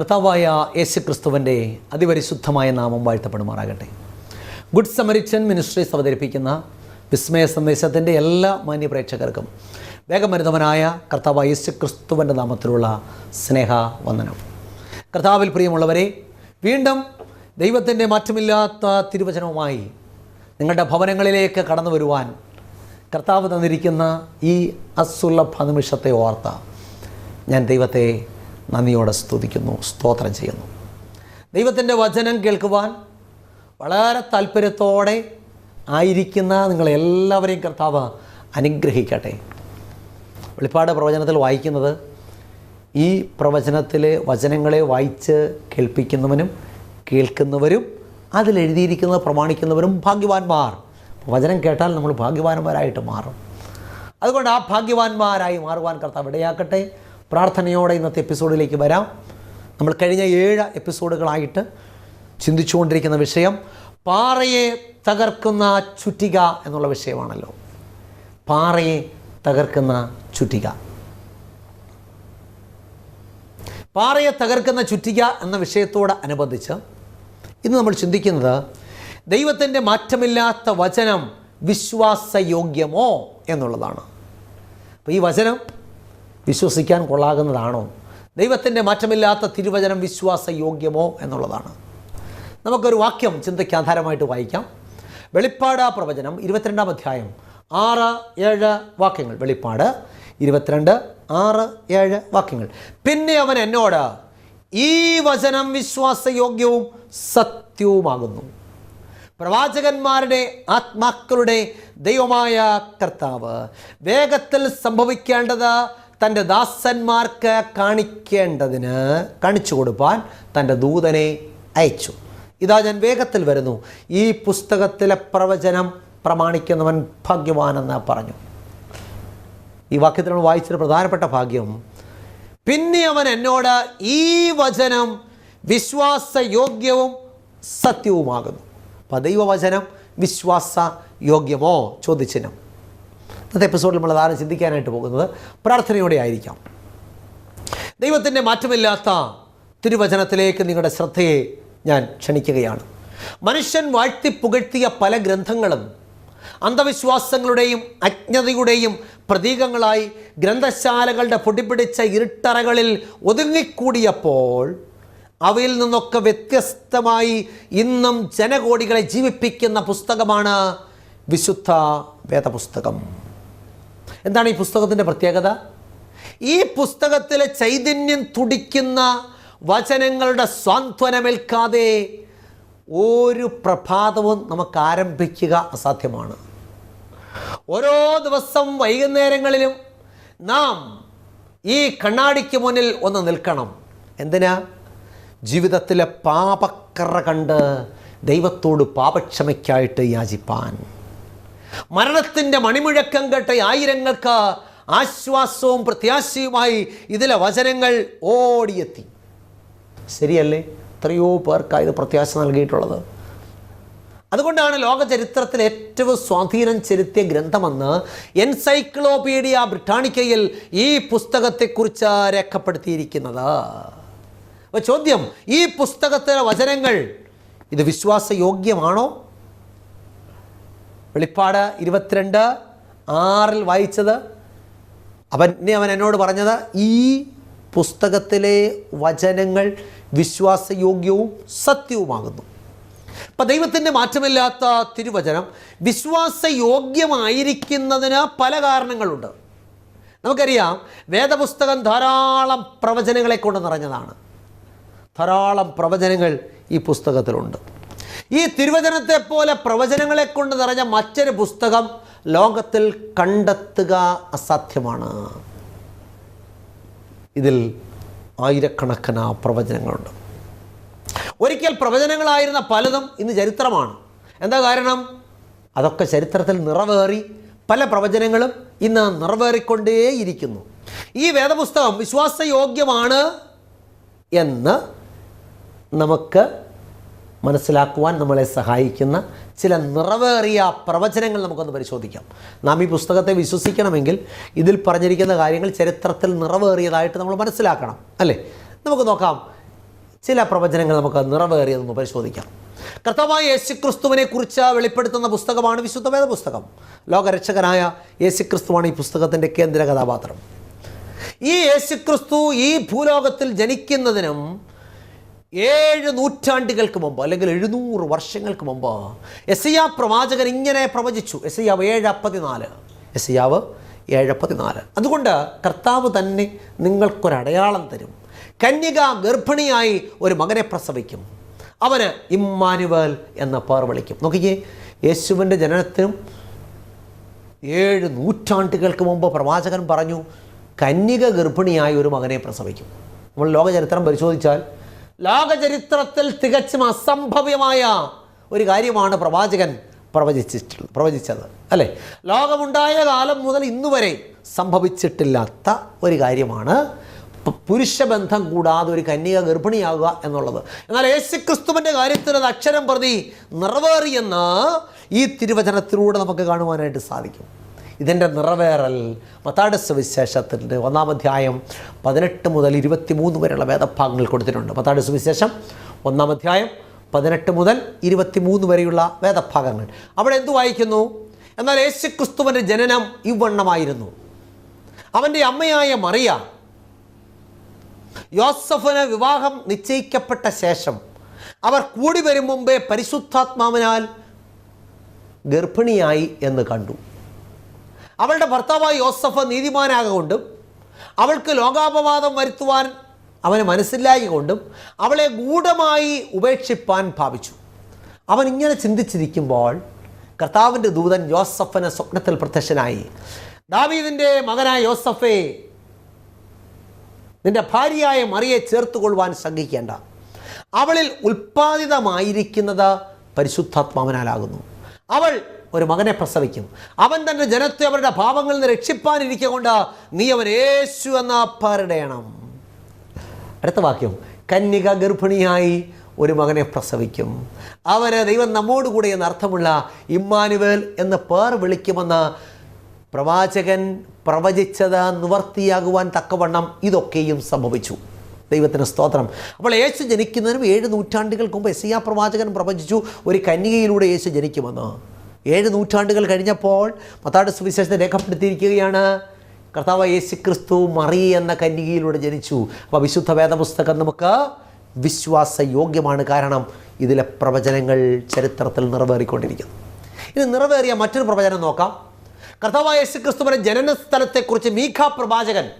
കർത്താവായ യേശു ക്രിസ്തുവിന്റെ അതിപരിശുദ്ധമായ നാമം വാഴ്ത്തപ്പെടുമാറാകട്ടെ. ഗുഡ് സമരിച്ചൻ മിനിസ്ട്രീസ് അവതരിപ്പിക്കുന്ന വിസ്മയ സന്ദേശത്തിന്റെ എല്ലാ മാന്യ പ്രേക്ഷകർക്കും വേഗമരുതവനായ കർത്താവായ യേശു ക്രിസ്തുവിന്റെ നാമത്തിലുള്ള സ്നേഹ വന്ദനം. കർത്താവിൽ പ്രിയമുള്ളവരെ വീണ്ടും ദൈവത്തിന്റെ മാറ്റമില്ലാത്ത തിരുവചനവുമായി നിങ്ങളുടെ ഭവനങ്ങളിലേക്ക് കടന്നു വരുവാൻ കർത്താവ് തന്നിരിക്കുന്ന ഈ അസുലഭ നിമിഷത്തെ ഓർത്ത ഞാൻ ദൈവത്തെ നന്ദിയോടെ സ്തുതിക്കുന്നു സ്തോത്രം ചെയ്യുന്നു. ദൈവത്തിന്റെ വചനം കേൾക്കുവാൻ വളരെ താല്പര്യത്തോടെ ആയിരിക്കുന്ന നിങ്ങളെല്ലാവരെയും കർത്താവ് അനുഗ്രഹിക്കട്ടെ. വെളിപ്പാട് പ്രവചനത്തിൽ വായിക്കുന്നത് ഈ പ്രവചനത്തിലെ വചനങ്ങളെ വായിച്ച് കേൾപ്പിക്കുന്നവനും കേൾക്കുന്നവരും അതിലെഴുതിയിരിക്കുന്നത് പ്രമാണിക്കുന്നവരും ഭാഗ്യവാന്മാർ. വചനം കേട്ടാൽ നമ്മൾ ഭാഗ്യവാന്മാരായിട്ട് മാറും. അതുകൊണ്ട് ആ ഭാഗ്യവാന്മാരായി മാറുവാൻ കർത്താവ് ഇടയാക്കട്ടെ. പ്രാർത്ഥനയോടെ ഇന്നത്തെ എപ്പിസോഡിലേക്ക് വരാം. നമ്മൾ കഴിഞ്ഞ ഏഴ് എപ്പിസോഡുകളായിട്ട് ചിന്തിച്ചുകൊണ്ടിരിക്കുന്ന വിഷയം പാറയെ തകർക്കുന്ന ചുറ്റിക എന്നുള്ള വിഷയമാണല്ലോ. പാറയെ തകർക്കുന്ന ചുറ്റിക. പാറയെ തകർക്കുന്ന ചുറ്റിക എന്ന വിഷയത്തോട് അനുബന്ധിച്ച് ഇന്ന് നമ്മൾ ചിന്തിക്കുന്നത് ദൈവത്തിന്റെ മാറ്റമില്ലാത്ത വചനം വിശ്വാസയോഗ്യമോ എന്നുള്ളതാണ്. അപ്പോൾ ഈ വചനം വിശ്വസിക്കാൻ കൊള്ളാകുന്നതാണോ? ദൈവത്തിന്റെ മാറ്റമില്ലാത്ത തിരുവചനം വിശ്വാസയോഗ്യമോ എന്നുള്ളതാണ്. നമുക്കൊരു വാക്യം ചിന്തയ്ക്ക് ആധാരമായിട്ട് വായിക്കാം. വെളിപ്പാട് പ്രവചനം ഇരുപത്തിരണ്ടാം അധ്യായം. ആറ് ഏഴ് വാക്യങ്ങൾ. വെളിപ്പാട് ഇരുപത്തിരണ്ട് ആറ് ഏഴ് വാക്യങ്ങൾ. പിന്നെ അവൻ എന്നോട് ഈ വചനം വിശ്വാസയോഗ്യവും സത്യവുമാകുന്നു. പ്രവാചകന്മാരുടെ ആത്മാക്കളുടെ ദൈവമായ കർത്താവ് വേഗത്തിൽ സംഭവിക്കേണ്ടത് തന്റെ ദാസന്മാർക്ക് കാണിക്കേണ്ടതിന് കാണിച്ചു കൊടുപ്പാൻ തന്റെ ദൂതനെ അയച്ചു. ഇതാ ഞാൻ വേഗത്തിൽ വരുന്നു. ഈ പുസ്തകത്തിലെ പ്രവചനം പ്രമാണിക്കുന്നവൻ ഭാഗ്യവാനെന്ന് പറഞ്ഞു. ഈ വാക്യത്തിൽ നമ്മൾ വായിച്ചൊരു പ്രധാനപ്പെട്ട ഭാഗ്യം. പിന്നെ അവൻ എന്നോട് ഈ വചനം വിശ്വാസയോഗ്യവും സത്യവുമാകുന്നു. അപ്പം ദൈവവചനം വിശ്വാസ യോഗ്യമോ ചോദിച്ചിനും ഇന്നത്തെ എപ്പിസോഡിൽ നമ്മൾ ധാരണ ചിന്തിക്കാനായിട്ട് പോകുന്നത്. പ്രാർത്ഥനയോടെ ആയിരിക്കാം. ദൈവത്തിന്റെ മാറ്റമില്ലാത്ത തിരുവചനത്തിലേക്ക് നിങ്ങളുടെ ശ്രദ്ധയെ ഞാൻ ക്ഷണിക്കുകയാണ്. മനുഷ്യൻ വാഴ്ത്തി പുകഴ്ത്തിയ പല ഗ്രന്ഥങ്ങളും അന്ധവിശ്വാസങ്ങളുടെയും അജ്ഞതയുടെയും പ്രതീകങ്ങളായി ഗ്രന്ഥശാലകളുടെ പൊടിപിടിച്ച ഇരുട്ടറകളിൽ ഒതുങ്ങിക്കൂടിയപ്പോൾ അവയിൽ നിന്നൊക്കെ വ്യത്യസ്തമായി ഇന്നും ജനകോടികളെ ജീവിപ്പിക്കുന്ന പുസ്തകമാണ് വിശുദ്ധ വേദപുസ്തകം. എന്താണ് ഈ പുസ്തകത്തിന്റെ പ്രത്യേകത? ഈ പുസ്തകത്തിലെ ചൈതന്യം തുടിക്കുന്ന വചനങ്ങളുടെ സ്വാന്ത്വനമേൽക്കാതെ ഒരു പ്രഭാതവും നമുക്ക് ആരംഭിക്കുക അസാധ്യമാണ്. ഓരോ ദിവസം വൈകുന്നേരങ്ങളിലും നാം ഈ കണ്ണാടിക്ക് മുന്നിൽ ഒന്ന് നിൽക്കണം. എന്തിനാ? ജീവിതത്തിലെ പാപക്കറ കണ്ട് ദൈവത്തോട് പാപക്ഷമയ്ക്കായിട്ട് യാചിപ്പാൻ. മരണത്തിന്റെ മണിമുഴക്കം കേട്ട ആയിരങ്ങൾക്ക് ആശ്വാസവും പ്രത്യാശയുമായി ഇതിലെ വചനങ്ങൾ ഓടിയെത്തി. ശരിയല്ലേ? എത്രയോ പേർക്കാണ് ഇത് പ്രത്യാശ നൽകിയിട്ടുള്ളത്. അതുകൊണ്ടാണ് ലോക ചരിത്രത്തിൽ ഏറ്റവും സ്വാധീനം ചെലുത്തിയ ഗ്രന്ഥമെന്ന് എൻസൈക്ലോപീഡിയ ബ്രിട്ടാണിക്കയിൽ ഈ പുസ്തകത്തെക്കുറിച്ച് രേഖപ്പെടുത്തിയിരിക്കുന്നത്. അപ്പോൾ ചോദ്യം ഈ പുസ്തകത്തിലെ വചനങ്ങൾ ഇത് വിശ്വാസയോഗ്യമാണോ? വെളിപ്പാട് ഇരുപത്തിരണ്ട് ആറിൽ വായിച്ചത്. അവൻ അവൻ എന്നോട് പറഞ്ഞത് ഈ പുസ്തകത്തിലെ വചനങ്ങൾ വിശ്വാസയോഗ്യവും സത്യവുമാകുന്നു. അപ്പം ദൈവത്തിന്റെ മാറ്റമില്ലാത്ത തിരുവചനം വിശ്വാസയോഗ്യമായിരിക്കുന്നതിന് പല കാരണങ്ങളുണ്ട്. നമുക്കറിയാം വേദപുസ്തകം ധാരാളം പ്രവചനങ്ങളെ കൊണ്ട് നിറഞ്ഞതാണ്. ധാരാളം പ്രവചനങ്ങൾ ഈ പുസ്തകത്തിലുണ്ട്. ഈ തിരുവചനത്തെ പോലെ പ്രവചനങ്ങളെ കൊണ്ട് നിറഞ്ഞ മറ്റൊരു പുസ്തകം ലോകത്തിൽ കണ്ടെത്തുക അസാധ്യമാണ്. ഇതിൽ ആയിരക്കണക്കിന് പ്രവചനങ്ങളുണ്ട്. ഒരിക്കൽ പ്രവചനങ്ങളായിരുന്ന പലതും ഇന്ന് ചരിത്രമാണ്. എന്താ കാരണം? അതൊക്കെ ചരിത്രത്തിൽ നിറവേറി പല പ്രവചനങ്ങളും ഇന്ന് നിറവേറിക്കൊണ്ടേയിരിക്കുന്നു. ഈ വേദപുസ്തകം വിശ്വാസയോഗ്യമാണ് എന്ന് നമുക്ക് മനസ്സിലാക്കുവാൻ നമ്മളെ സഹായിക്കുന്ന ചില നിറവേറിയ പ്രവചനങ്ങൾ നമുക്കൊന്ന് പരിശോധിക്കാം. നാം ഈ പുസ്തകത്തെ വിശ്വസിക്കണമെങ്കിൽ ഇതിൽ പറഞ്ഞിരിക്കുന്ന കാര്യങ്ങൾ ചരിത്രത്തിൽ നിറവേറിയതായിട്ട് നമ്മൾ മനസ്സിലാക്കണം അല്ലേ? നമുക്ക് നോക്കാം. ചില പ്രവചനങ്ങൾ നമുക്ക് നിറവേറിയതെന്ന് പരിശോധിക്കാം. കർത്താവായ യേശുക്രിസ്തുവിനെ കുറിച്ച് വെളിപ്പെടുത്തുന്ന പുസ്തകമാണ് വിശുദ്ധ വിശുദ്ധവേദ പുസ്തകം. ലോകരക്ഷകനായ യേശുക്രിസ്തുവാണ് ഈ പുസ്തകത്തിന്റെ കേന്ദ്ര കഥാപാത്രം. ഈ യേശുക്രിസ്തു ഈ ഭൂലോകത്തിൽ ജനിക്കുന്നതിനും ഏഴ് നൂറ്റാണ്ടുകൾക്ക് മുമ്പ് അല്ലെങ്കിൽ എഴുന്നൂറ് വർഷങ്ങൾക്ക് മുമ്പ് എസിയാ പ്രവാചകൻ ഇങ്ങനെ പ്രവചിച്ചു. എസിയാവ് ഏഴ് പതിനാല് എസിയാവ് ഏഴ് പതിനാല് അതുകൊണ്ട് കർത്താവ് തന്നെ നിങ്ങൾക്കൊരടയാളം തരും. കന്യക ഗർഭിണിയായി ഒരു മകനെ പ്രസവിക്കും. അവന് ഇമ്മാനുവൽ എന്ന പേർ വിളിക്കും. നോക്കിക്കേ യേശുവിന്റെ ജനനത്തിനും ഏഴ് നൂറ്റാണ്ടുകൾക്ക് മുമ്പ് പ്രവാചകൻ പറഞ്ഞു കന്യക ഗർഭിണിയായി ഒരു മകനെ പ്രസവിക്കും. നമ്മൾ ലോകചരിത്രം പരിശോധിച്ചാൽ ലോകചരിത്രത്തിൽ തികച്ചും അസംഭവ്യമായ ഒരു കാര്യമാണ് പ്രവാചകൻ പ്രവചിച്ചിട്ടുള്ളത് പ്രവചിച്ചത്. അല്ലേ? ലോകമുണ്ടായ കാലം മുതൽ ഇന്നുവരെ സംഭവിച്ചിട്ടില്ലാത്ത ഒരു കാര്യമാണ് പുരുഷ പുരുഷബന്ധം കൂടാതെ ഒരു കന്യക ഗർഭിണിയാകുക എന്നുള്ളത്. എന്നാൽ യേശുക്രിസ്തുവിന്റെ കാര്യത്തിൽ അത് അക്ഷരം പ്രതി നിറവേറിയെന്ന് ഈ തിരുവചനത്തിലൂടെ നമുക്ക് കാണുവാനായിട്ട് സാധിക്കും. ഇതിന്റെ നിറവേറൽ മത്താട് സുവിശേഷത്തിന്റെ ഒന്നാം അധ്യായം പതിനെട്ട് മുതൽ ഇരുപത്തി മൂന്ന് വരെയുള്ള വേദഭാഗങ്ങൾ കൊടുത്തിട്ടുണ്ട്. മത്താട് സുവിശേഷം ഒന്നാം അധ്യായം പതിനെട്ട് മുതൽ ഇരുപത്തി മൂന്ന് വരെയുള്ള വേദഭാഗങ്ങൾ. അവിടെ എന്തു വായിക്കുന്നു? എന്നാൽ യേശുക്രിസ്തുവിന്റെ ജനനം ഇവണ്ണമായിരുന്നു. അവന്റെ അമ്മയായ മറിയ യോസഫിന് വിവാഹം നിശ്ചയിക്കപ്പെട്ട ശേഷം അവർ കൂടി വരും മുമ്പേ പരിശുദ്ധാത്മാവിനാൽ ഗർഭിണിയായി എന്ന് കണ്ടു. അവളുടെ ഭർത്താവായി യോസഫ് നീതിമാനാകൊണ്ടും അവൾക്ക് ലോകാപവാദം വരുത്തുവാൻ അവന് മനസ്സിലായി കൊണ്ടും അവളെ ഗൂഢമായി ഉപേക്ഷിപ്പാൻ ഭാവിച്ചു. അവൻ ഇങ്ങനെ ചിന്തിച്ചിരിക്കുമ്പോൾ കർത്താവിന്റെ ദൂതൻ യോസഫന് സ്വപ്നത്തിൽ പ്രത്യക്ഷനായി. ദാവീദിന്റെ മകനായ യോസഫേ നിന്റെ ഭാര്യയായ മറിയെ ചേർത്തുകൊള്ളുവാൻ ശ്രദ്ധിക്കേണ്ട. അവളിൽ ഉൽപ്പാദിതമായിരിക്കുന്നത് പരിശുദ്ധാത്മാവനാലാകുന്നു. അവൾ ഒരു മകനെ പ്രസവിക്കും. അവൻ തന്റെ ജനത്തെ അവരുടെ പാപങ്ങളിൽ നിന്ന് രക്ഷിപ്പാനിരിക്കൊണ്ട് നീ അവൻ യേശു എന്ന പരടയണം അടുത്ത വാക്യം. കന്യക ഗർഭിണിയായി ഒരു മകനെ പ്രസവിക്കും. അവന് ദൈവം നമ്മോടുകൂടെ എന്ന അർത്ഥമുള്ള ഇമ്മാനുവേൽ എന്ന് പേർ വിളിക്കുമെന്ന് പ്രവാചകൻ പ്രവചിച്ചത് നിവർത്തിയാകുവാൻ തക്കവണ്ണം ഇതൊക്കെയും സംഭവിച്ചു. ദൈവത്തിന് സ്തോത്രം. അപ്പോൾ യേശു ജനിക്കുന്നതിനും ഏഴ് നൂറ്റാണ്ടുകൾക്ക് മുമ്പ് എസിയ പ്രവാചകൻ പ്രവചിച്ചു ഒരു കന്യകയിലൂടെ യേശു ജനിക്കുമെന്ന്. ഏഴ് നൂറ്റാണ്ടുകൾ കഴിഞ്ഞപ്പോൾ മത്താട് സുവിശേഷത്തെ രേഖപ്പെടുത്തിയിരിക്കുകയാണ്. കർത്താവ് യേശു ക്രിസ്തു മറി എന്ന കന്യകയിലൂടെ ജനിച്ചു. അപ്പോൾ വിശുദ്ധ വേദപുസ്തകം നമുക്ക് വിശ്വാസയോഗ്യമാണ് കാരണം ഇതിലെ പ്രവചനങ്ങൾ ചരിത്രത്തിൽ നിറവേറിക്കൊണ്ടിരിക്കുന്നു. ഇനി നിറവേറിയ മറ്റൊരു പ്രവചനം നോക്കാം. കർത്താവായ യേശു ക്രിസ്തുവിന്റെ ജനന സ്ഥലത്തെക്കുറിച്ച് മീഖ പ്രവാചകൻ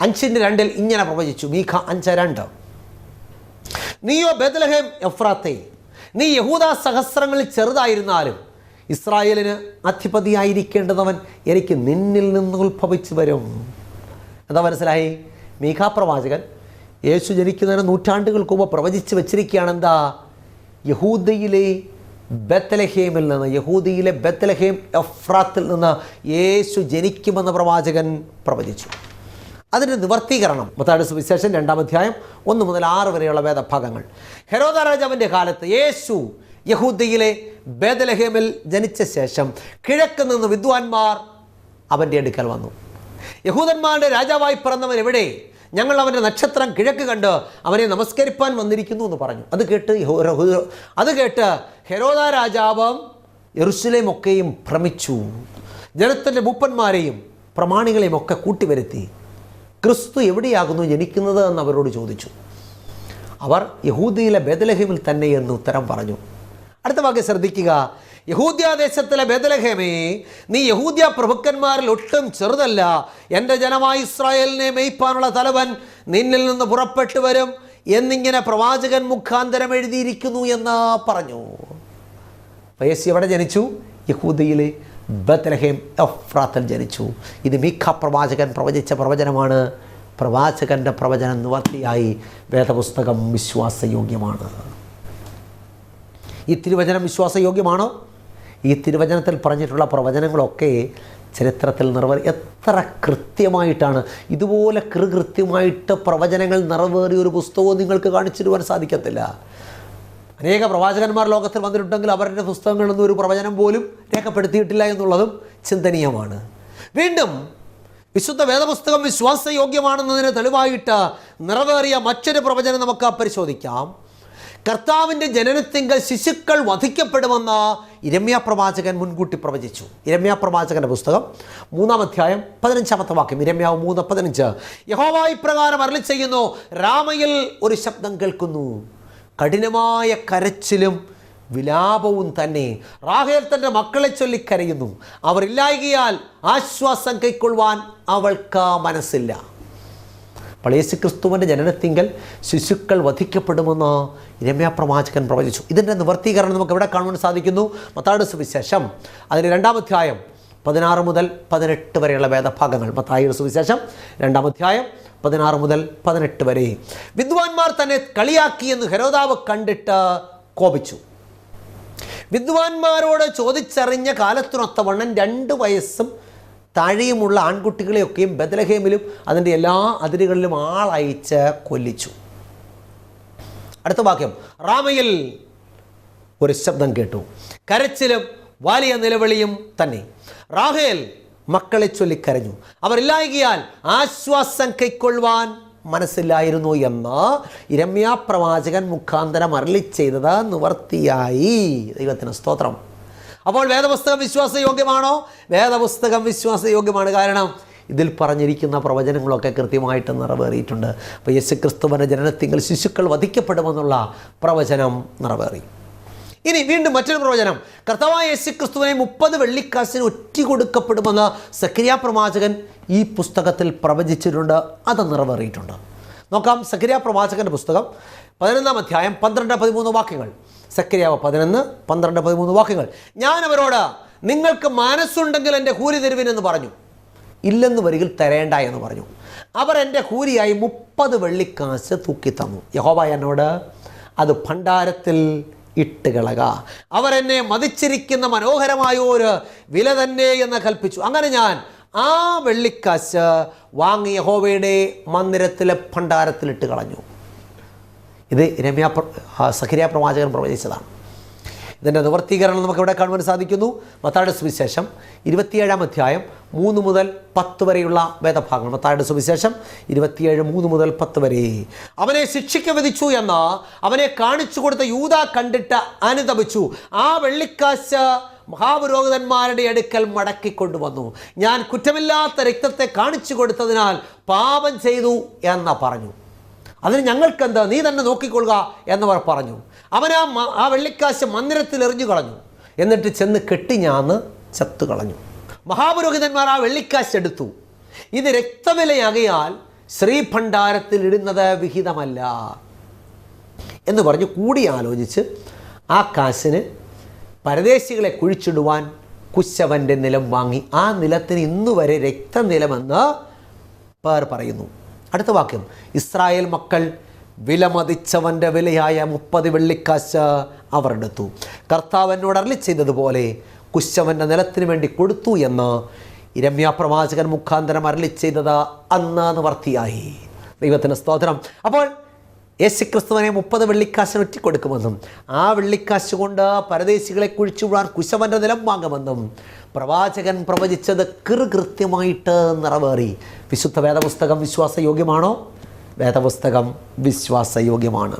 അഞ്ചിന്റെ രണ്ടിൽ ഇങ്ങനെ പ്രവചിച്ചു. മീഖ അഞ്ച് രണ്ട്. നീയോ ബദലഹേം എഫ്രാത്തെ നീ യഹൂദ സഹസ്രങ്ങളിൽ ചെറുതായിരുന്നാലും ഇസ്രായേലിന് അധിപതിയായിരിക്കേണ്ടതവൻ എനിക്ക് നിന്നിൽ നിന്ന് ഉത്ഭവിച്ചു വരും. എന്താ മനസ്സിലായി? മീഖാ പ്രവാചകൻ യേശു ജനിക്കുന്നതിന് നൂറ്റാണ്ടുകൾക്ക് മുമ്പ് പ്രവചിച്ച് വെച്ചിരിക്കുകയാണ് എന്താ? യഹൂദയിലെ ബത്തലഹേമിൽ നിന്ന് യഹൂദിയിലെ ബത്തലഹേം എഫ്രാത്തിൽ നിന്ന് യേശു ജനിക്കുമെന്ന പ്രവാചകൻ പ്രവചിച്ചു. അതിന്റെ നിവർത്തീകരണം മത്താട് സുവിശേഷം രണ്ടാം അധ്യായം ഒന്ന് മുതൽ ആറ് വരെയുള്ള വേദഭാഗങ്ങൾ. ഹെരോദ രാജാവിന്റെ കാലത്ത് യേശു യഹൂദയിലെ ബേദലഹേമിൽ ജനിച്ച ശേഷം കിഴക്ക് നിന്ന് വിദ്വാൻമാർ അവന്റെ അടുക്കൽ വന്നു. യഹൂദന്മാരുടെ രാജാവായി പിറന്നവൻ എവിടെ? ഞങ്ങൾ അവന്റെ നക്ഷത്രം കിഴക്ക് കണ്ട് അവനെ നമസ്കരിപ്പാൻ വന്നിരിക്കുന്നു എന്ന് പറഞ്ഞു. അത് കേട്ട് അത് കേട്ട് ഹെരോദ രാജാവും എറുസലേമൊക്കെയും ഭ്രമിച്ചു. ജനത്തിന്റെ മൂപ്പന്മാരെയും പ്രമാണികളെയും ഒക്കെ കൂട്ടിവരുത്തി ക്രിസ്തു എവിടെയാകുന്നു ജനിക്കുന്നത്? എന്ന് അവരോട് ചോദിച്ചു. അവർ യഹൂദിയിലെ ബേദലഹിമിൽ തന്നെ എന്ന് ഉത്തരം പറഞ്ഞു. അടുത്ത വാക്യം ശ്രദ്ധിക്കുക. യഹൂദ്യ ദേശത്തിലെ ബേദലഹേമേ നീ യഹൂദ്യ പ്രഭുക്കന്മാരിൽ ഒട്ടും ചെറുതല്ല. എന്റെ ജനമായ ഇസ്രായേലിനെ മെയ്പ്പാനുള്ള തലവൻ നിന്നിൽ നിന്ന് പുറപ്പെട്ടു വരും. എന്നിങ്ങനെ പ്രവാചകൻ മുഖാന്തരം എഴുതിയിരിക്കുന്നു എന്ന് പറഞ്ഞു. അപ്പോൾ എവിടെ ജനിച്ചു? യഹൂദയിലെ ബത്ലഹേം എഫ്രാത്തൽ ജനിച്ചു. ഇത് മീഖ പ്രവാചകൻ പ്രവചിച്ച പ്രവചനമാണ്. പ്രവാചകന്റെ പ്രവചനം നിവർത്തിയായി വേദപുസ്തകം വിശ്വാസയോഗ്യമാണ്. ഈ തിരുവചനം വിശ്വാസയോഗ്യമാണോ? ഈ തിരുവചനത്തിൽ പറഞ്ഞിട്ടുള്ള പ്രവചനങ്ങളൊക്കെ ചരിത്രത്തിൽ നിറവേ എത്ര കൃത്യമായിട്ടാണ് ഇതുപോലെ കൃകൃത്യമായിട്ട് പ്രവചനങ്ങൾ നിറവേറിയ ഒരു പുസ്തകവും നിങ്ങൾക്ക് കാണിച്ചു തരുവാൻ സാധിക്കത്തില്ല. അനേക പ്രവാചകന്മാർ ലോകത്തിൽ വന്നിട്ടുണ്ടെങ്കിൽ അവരുടെ പുസ്തകങ്ങളൊന്നും ഒരു പ്രവചനം പോലും രേഖപ്പെടുത്തിയിട്ടില്ല എന്നുള്ളതും ചിന്തനീയമാണ്. വീണ്ടും വിശുദ്ധ വേദപുസ്തകം വിശ്വാസയോഗ്യമാണെന്നതിന് തെളിവായിട്ട് നിറവേറിയ മറ്റൊരു പ്രവചനം നമുക്ക് പരിശോധിക്കാം. കർത്താവിന്റെ ജനനത്തിങ്കൽ ശിശുക്കൾ വധിക്കപ്പെടുമെന്ന് ഇരമ്യ പ്രവാചകൻ മുൻകൂട്ടി പ്രവചിച്ചു. ഇരമ്യ പ്രവാചകന്റെ പുസ്തകം മൂന്നാം അധ്യായം പതിനഞ്ചാമത്തെ വാക്യം. ഇരമ്യാവ് മൂന്ന് പതിനഞ്ച്. യഹോവായി പ്രകാരം അരളി ചെയ്യുന്നു രാമയിൽ ഒരു ശബ്ദം കേൾക്കുന്നു. കഠിനമായ കരച്ചിലും വിലാപവും തന്നെ. റാഹേൽ തന്റെ മക്കളെ ചൊല്ലി കരയുന്നു. അവർ ആശ്വാസം കൈക്കൊള്ളുവാൻ അവൾക്ക് മനസ്സില്ല. അപ്പോൾ യേശു ക്രിസ്തുവിന്റെ ജനനത്തിങ്കൽ ശിശുക്കൾ വധിക്കപ്പെടുമെന്ന് രമ്യാപ്രവാചകൻ പ്രവചിച്ചു. ഇതിന്റെ നിവർത്തീകരണം നമുക്ക് എവിടെ കാണുവാൻ സാധിക്കുന്നു? മത്താട് സുവിശേഷം. അതിന് രണ്ടാമധ്യായം പതിനാറ് മുതൽ പതിനെട്ട് വരെയുള്ള വേദഭാഗങ്ങൾ. മത്തായിയുടെ സുവിശേഷം രണ്ടാം രണ്ടാമധ്യായം പതിനാറ് മുതൽ പതിനെട്ട് വരെ. വിദ്വാൻമാർ തന്നെ കളിയാക്കിയെന്ന് ഹെരോദാവ് കണ്ടിട്ട് കോപിച്ചു. വിദ്വാൻമാരോട് ചോദിച്ചറിഞ്ഞ കാലത്തിനൊത്തവണ്ണം രണ്ട് വയസ്സും താഴെയുമുള്ള ആൺകുട്ടികളെയൊക്കെയും ബദലഹേമിലും അതിന്റെ എല്ലാ അതിരുകളിലും ആളയച്ച് കൊല്ലിച്ചു. അടുത്ത വാക്യം. റാമയിൽ ഒരു ശബ്ദം കേട്ടു. കരച്ചിലും വലിയ നിലവിളിയും തന്നെ. റാഹേൽ മക്കളെ ചൊല്ലി കരഞ്ഞു. അവരില്ലായകിയാൽ ആശ്വാസം കൈക്കൊള്ളുവാൻ മനസ്സില്ലായിരുന്നു എന്ന് ഇരമ്യ പ്രവാചകൻ മുഖാന്തരം അരളി ചെയ്തത് നിവർത്തിയായി. ദൈവത്തിന് സ്തോത്രം. അപ്പോൾ വേദപുസ്തകം വിശ്വാസയോഗ്യമാണോ? വേദപുസ്തകം വിശ്വാസയോഗ്യമാണ്. കാരണം ഇതിൽ പറഞ്ഞിരിക്കുന്ന പ്രവചനങ്ങളൊക്കെ കൃത്യമായിട്ട് നിറവേറിയിട്ടുണ്ട്. അപ്പോൾ യേശുക്രിസ്തുവിന്റെ ജനനത്തിങ്കിൽ ശിശുക്കൾ വധിക്കപ്പെടുമെന്നുള്ള പ്രവചനം നിറവേറി. ഇനി വീണ്ടും മറ്റൊരു പ്രവചനം. കർത്താവായ യേശു ക്രിസ്തുവിനെ മുപ്പത് വെള്ളിക്കാശിന് ഒറ്റ കൊടുക്കപ്പെടുമെന്ന് സക്രിയ പ്രവാചകൻ ഈ പുസ്തകത്തിൽ പ്രവചിച്ചിട്ടുണ്ട്. അത് നിറവേറിയിട്ടുണ്ട്. നോക്കാം. സക്രിയ പ്രവാചകന്റെ പുസ്തകം പതിനൊന്നാം അധ്യായം പന്ത്രണ്ട് പതിമൂന്ന് വാക്യങ്ങൾ. സക്രിയാവ് പതിനൊന്ന് പന്ത്രണ്ട് പതിമൂന്ന് വാക്യങ്ങൾ. ഞാൻ അവരോട് നിങ്ങൾക്ക് മനസ്സുണ്ടെങ്കിൽ എന്റെ കൂലി തരുവിനെന്ന് പറഞ്ഞു. ഇല്ലെന്ന് വരികിൽ തരേണ്ട എന്ന് പറഞ്ഞു. അവർ എന്റെ കൂലിയായി മുപ്പത് വെള്ളിക്കാശ് തൂക്കി തന്നു യഹോബ എന്നോട് അത് ഭണ്ഡാരത്തിൽ ഇട്ടുകളക അവർ എന്നെ മതിച്ചിരിക്കുന്ന മനോഹരമായ ഒരു വില തന്നെ എന്ന് കൽപ്പിച്ചു. അങ്ങനെ ഞാൻ ആ വെള്ളിക്കാശ് വാങ്ങി യഹോവയുടെ മന്ദിരത്തിലെ ഭണ്ഡാരത്തിലിട്ട് കളഞ്ഞു. ഇത് രമ്യ സഖരിയ പ്രവാചകൻ പ്രവചിച്ചതാണ്. ഇതിന്റെ നിവർത്തീകരണം നമുക്ക് ഇവിടെ കാണുവാൻ സാധിക്കുന്നു. മത്തായുടെ സുവിശേഷം ഇരുപത്തിയേഴാം അധ്യായം മൂന്ന് മുതൽ പത്ത് വരെയുള്ള വേദഭാഗങ്ങൾ. മത്തായുടെ സുവിശേഷം ഇരുപത്തിയേഴ് മൂന്ന് മുതൽ പത്ത് വരെ. അവനെ ശിക്ഷിക്ക വിധിച്ചു എന്ന് അവനെ കാണിച്ചു കൊടുത്ത യൂത കണ്ടിട്ട് അനുതപിച്ചു. ആ വെള്ളിക്കാശ് മഹാപുരോഹിതന്മാരുടെ അടുക്കൽ മടക്കിക്കൊണ്ടുവന്നു. ഞാൻ കുറ്റമില്ലാത്ത രക്തത്തെ കാണിച്ചു കൊടുത്തതിനാൽ പാപം ചെയ്തു എന്ന് പറഞ്ഞു. അതിന് ഞങ്ങൾക്കെന്താ? നീ തന്നെ നോക്കിക്കൊള്ളുക എന്നവർ പറഞ്ഞു. അവൻ ആ ആ വെള്ളിക്കാശ് മന്ദിരത്തിൽ എറിഞ്ഞു കളഞ്ഞു. എന്നിട്ട് ചെന്ന് കെട്ടി കെട്ടിഞ്ഞാന്ന് ചത്തു കളഞ്ഞു. മഹാപുരോഹിതന്മാർ ആ വെള്ളിക്കാശ് എടുത്തു. ഇത് രക്തവിലയാകയാൽ ശ്രീഭണ്ഡാരത്തിൽ ഇടുന്നത് വിഹിതമല്ല എന്ന് പറഞ്ഞ് കൂടി ആലോചിച്ച് ആ കാശിന് പരദേശികളെ കുഴിച്ചിടുവാൻ കുശവന്റെ നിലം വാങ്ങി ആ നിലത്തിന് ഇന്നുവരെ രക്തനിലമെന്ന് പേർ പറയുന്നു. അടുത്ത വാക്യം. ഇസ്രായേൽ മക്കൾ വിലമതിച്ചവന്റെ വിലയായ മുപ്പത് വെള്ളിക്കാശ് അവർ എടുത്തു. കർത്താവ് എന്നോട് ചെയ്തതുപോലെ കുശവന്റെ നിലത്തിന് വേണ്ടി കൊടുത്തു എന്ന് ഇരമ്യാപ്രവാചകൻ മുഖാന്തരം അരളി ചെയ്തത് അന്ന് നിവർത്തിയായി ദൈവത്തിന് സ്തോത്രം. അപ്പോൾ യേശുക്രിസ്തുവിനെ മുപ്പത് വെള്ളിക്കാശിന് ഒറ്റിക്കൊടുക്കുമെന്നും ആ വെള്ളിക്കാശ് കൊണ്ട് പരദേശികളെ കുഴിച്ചുവിടാൻ കുശവന്റെ നിലം വാങ്ങുമെന്നും പ്രവാചകൻ പ്രവചിച്ചത് കൃത്യമായിട്ട് നിറവേറി. വിശുദ്ധ വേദപുസ്തകം വിശ്വാസയോഗ്യമാണോ? വേദപുസ്തകം വിശ്വാസയോഗ്യമാണ്.